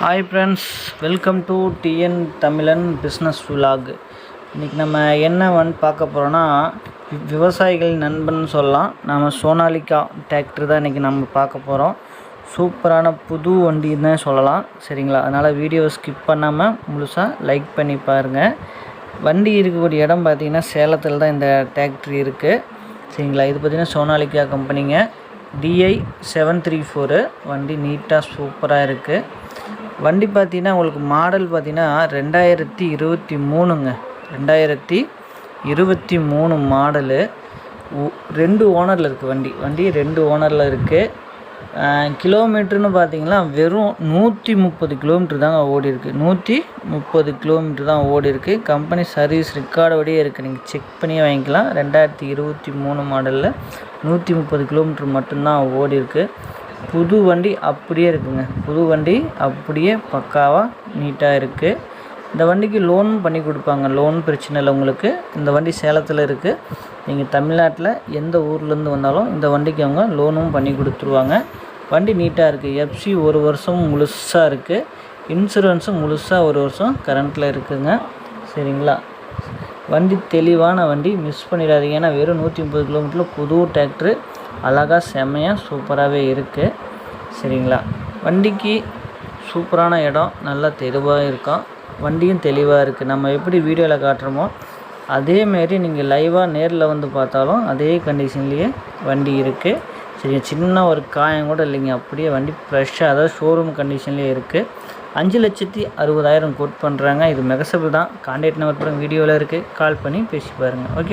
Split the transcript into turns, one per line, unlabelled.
Hi friends welcome to TN Tamilan business vlog இன்றைக்கி நம்ம என்ன வந்து பார்க்க போகிறோன்னா விவசாயிகள் நண்பன் சொல்லலாம். நம்ம சோனாலிகா டிராக்டர் தான் இன்றைக்கி நம்ம பார்க்க போகிறோம் சூப்பரான புது வண்டின்னு தான் சொல்லலாம். சரிங்களா? அதனால் வீடியோவை ஸ்கிப் பண்ணாமல் முழுசாக லைக் பண்ணி பாருங்கள் வண்டி இருக்கக்கூடிய இடம் பார்த்திங்கன்னா சேலத்தில் தான் இந்த டிராக்டர் இருக்குது சரிங்களா? இது பார்த்திங்கன்னா சோனாலிகா கம்பெனிங்க டிஐ செவன் த்ரீ ஃபோரு வண்டி நீட்டாக சூப்பராக இருக்குது வண்டி பார்த்தீங்கன்னா உங்களுக்கு மாடல் பார்த்தீங்கன்னா ரெண்டாயிரத்தி இருபத்தி மூணுங்க. ரெண்டாயிரத்தி இருபத்தி மூணு மாடலு ரெண்டு ஓனரில் இருக்குது வண்டி. வண்டி ரெண்டு ஓனரில் இருக்குது கிலோமீட்டர்னு பார்த்தீங்கன்னா வெறும் நூற்றி முப்பது கிலோமீட்டர் தாங்க ஓடி இருக்குது நூற்றி முப்பது கிலோமீட்டர் தான் ஓடி இருக்குது கம்பெனி சர்வீஸ் ரெக்கார்டோடயே இருக்குது நீங்கள் செக் பண்ணி வாங்கிக்கலாம். ரெண்டாயிரத்தி இருபத்தி மூணு மாடலில் நூற்றி முப்பது கிலோமீட்டர் மட்டும்தான் ஓடி இருக்குது புது வண்டி அப்படியே இருக்குங்க. புது வண்டி அப்படியே பக்காவாக நீட்டாக இருக்குது இந்த வண்டிக்கு லோன் பண்ணி கொடுப்பாங்க. லோன் பிரச்சனை இல்லை உங்களுக்கு. இந்த வண்டி சேலத்தில் இருக்குது நீங்கள் தமிழ்நாட்டில் எந்த ஊர்லேருந்து வந்தாலும் இந்த வண்டிக்கு அவங்க லோனும் பண்ணி கொடுத்துருவாங்க. வண்டி நீட்டாக இருக்குது எஃப்சி ஒரு வருஷம் முழுசாக இருக்குது இன்சூரன்ஸும் முழுசாக ஒரு வருஷம் கரண்ட்டில் இருக்குதுங்க சரிங்களா? வண்டி தெளிவான வண்டி மிஸ் பண்ணிடாதீங்க. ஏன்னா வெறும் நூற்றி முப்பது கிலோமீட்டரில் புது டிராக்டரு அழகாக செம்மையாக சூப்பராகவே இருக்குது சரிங்களா? வண்டிக்கு சூப்பரான இடம். நல்லா தெளிவாக இருக்கும். வண்டியும் தெளிவாக இருக்குது நம்ம எப்படி வீடியோவில் காட்டுறோமோ அதேமாரி நீங்கள் லைவாக நேரில் வந்து பார்த்தாலும் அதே கண்டிஷன்லேயே வண்டி இருக்குது சரி சின்ன ஒரு காயம் கூட இல்லைங்க. அப்படியே வண்டி ஃப்ரெஷ்ஷாக அதாவது ஷோரூம் கண்டிஷன்லேயே இருக்குது அஞ்சு லட்சத்தி அறுபதாயிரம் கோட் பண்ணுறாங்க இது மெகசபிள் தான். கான்டாக்ட் நம்பர் கூட வீடியோவில் இருக்குது கால் பண்ணி பேசி பாருங்கள் ஓகே